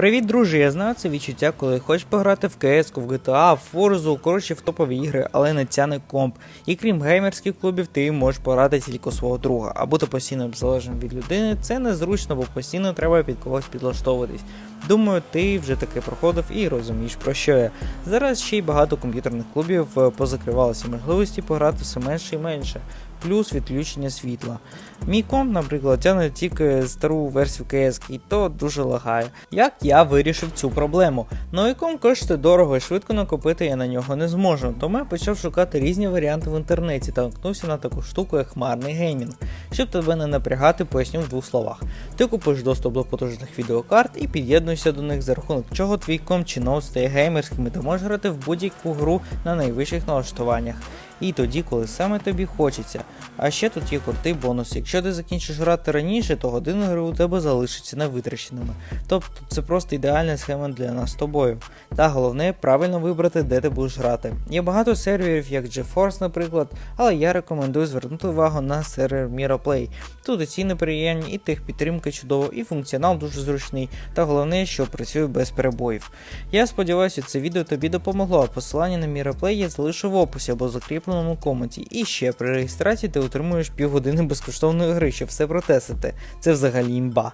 Привіт, друже! Я знаю це відчуття, коли хочеш пограти в CS, в GTA, в Forza, коротше в топові ігри, але не тяне комп. І крім геймерських клубів, ти можеш пограти тільки свого друга, а бути постійно залежним від людини це незручно, бо постійно треба під когось підлаштовуватись. Думаю, ти вже таке проходив і розумієш про що я. Зараз ще й багато комп'ютерних клубів е, позакривалися можливості пограти все менше і менше. Плюс відключення світла. Мій комп, наприклад, тягне тільки стару версію CS, і то дуже лагає. Як я вирішив цю проблему? Новий комп коштує дорого і швидко накопити я на нього не зможу, тому я почав шукати різні варіанти в інтернеті та наткнувся на таку штуку, як хмарний геймінг. Щоб тебе не напрягати, поясню в двох словах. Ти купиш доступ до потужних відеокарт і під'єднуєшся до них, за рахунок чого твій комп чи ноут стає геймерським і ти можеш грати в будь-яку гру на найвищих налаштуваннях. І тоді, коли саме тобі хочеться. А ще тут є крутий бонус. Якщо ти закінчиш грати раніше, то години гри у тебе залишаться невитраченими. Тобто це просто ідеальна схема для нас з тобою. Та головне правильно вибрати, де ти будеш грати. Є багато серверів, як GeForce, наприклад, але я рекомендую звернути увагу на сервер MiraPlay. Тут і ціни приємні, і техпідтримка чудова, і функціонал дуже зручний, та головне, що працює без перебоїв. Я сподіваюся, це відео тобі допомогло, посилання на MiraPlay я залишу в описі або закріпленому комуті. І ще при реєстрації ти отримуєш півгодини безкоштовної гри, щоб все протестити. Це взагалі імба.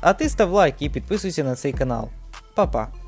А ти став лайк і підписуйся на цей канал. Па-па!